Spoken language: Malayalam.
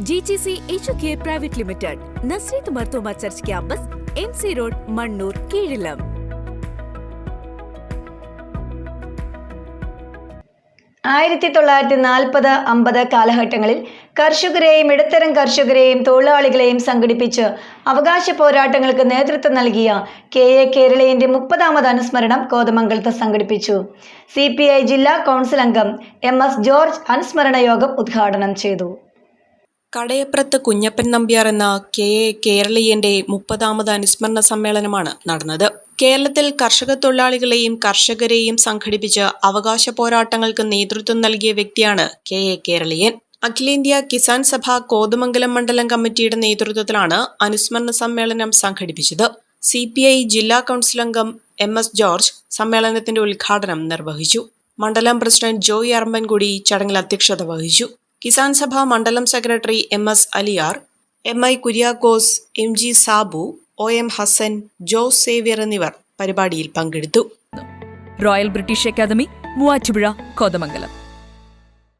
G G C H K private limited Nasreeth Marthoma church campus M C road Mannur Keezhilam ആയിരത്തി തൊള്ളായിരത്തി നാൽപ്പത് അമ്പത് കാലഘട്ടങ്ങളിൽ കർഷകരെയും ഇടത്തരം കർഷകരെയും തൊഴിലാളികളെയും സംഘടിപ്പിച്ച് അവകാശ പോരാട്ടങ്ങൾക്ക് നേതൃത്വം നൽകിയ കെ എ കേരളീയന്റെ മുപ്പതാമത് അനുസ്മരണം കോതമംഗലത്ത് സംഘടിപ്പിച്ചു. സി ജില്ലാ കൗൺസിൽ അംഗം എം എസ് ജോർജ് അനുസ്മരണ യോഗം ഉദ്ഘാടനം ചെയ്തു. കടയപ്രത്ത് കുഞ്ഞപ്പൻ നമ്പ്യാർ എന്ന കെ എ കേരളീയന്റെ മുപ്പതാമത് അനുസ്മരണ സമ്മേളനമാണ് നടന്നത്. കേരളത്തിൽ കർഷക തൊഴിലാളികളെയും കർഷകരെയും സംഘടിപ്പിച്ച് അവകാശ പോരാട്ടങ്ങൾക്ക് നേതൃത്വം നൽകിയ വ്യക്തിയാണ് കെ എ കേരളീയൻ. അഖിലേന്ത്യാ കിസാൻ സഭ കോതമംഗലം മണ്ഡലം കമ്മിറ്റിയുടെ നേതൃത്വത്തിലാണ് അനുസ്മരണ സമ്മേളനം സംഘടിപ്പിച്ചത്. സി പി ഐ ജില്ലാ കൗൺസിൽ അംഗം എം എസ് ജോർജ് സമ്മേളനത്തിന്റെ ഉദ്ഘാടനം നിർവഹിച്ചു. മണ്ഡലം പ്രസിഡന്റ് ജോയ് അറമ്പൻകുടി ചടങ്ങിൽ അധ്യക്ഷത വഹിച്ചു. കിസാൻ സഭ മണ്ഡലം secretary M S Aliyar M I Kuriakose M G Sabu O M Hasan Jose Xavier എന്നിവർ പരിപാടിയിൽ പങ്കെടുത്തു. Royal British academy Muvattupuzha Kothamangalam